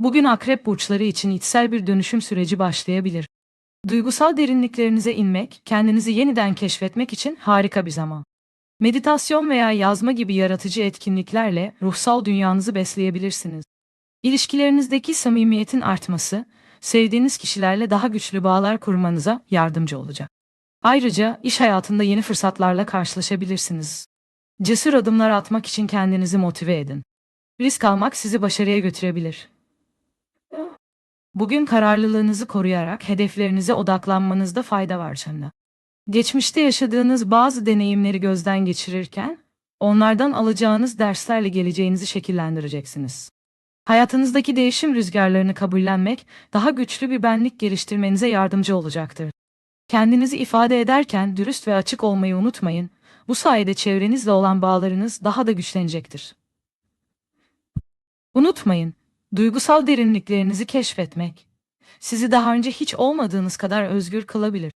Bugün akrep burçları için içsel bir dönüşüm süreci başlayabilir. Duygusal derinliklerinize inmek, kendinizi yeniden keşfetmek için harika bir zaman. Meditasyon veya yazma gibi yaratıcı etkinliklerle ruhsal dünyanızı besleyebilirsiniz. İlişkilerinizdeki samimiyetin artması, sevdiğiniz kişilerle daha güçlü bağlar kurmanıza yardımcı olacak. Ayrıca iş hayatında yeni fırsatlarla karşılaşabilirsiniz. Cesur adımlar atmak için kendinizi motive edin. Risk almak sizi başarıya götürebilir. Bugün kararlılığınızı koruyarak hedeflerinize odaklanmanızda fayda var canına. Geçmişte yaşadığınız bazı deneyimleri gözden geçirirken, onlardan alacağınız derslerle geleceğinizi şekillendireceksiniz. Hayatınızdaki değişim rüzgarlarını kabullenmek, daha güçlü bir benlik geliştirmenize yardımcı olacaktır. Kendinizi ifade ederken dürüst ve açık olmayı unutmayın. Bu sayede çevrenizle olan bağlarınız daha da güçlenecektir. Unutmayın, duygusal derinliklerinizi keşfetmek sizi daha önce hiç olmadığınız kadar özgür kılabilir.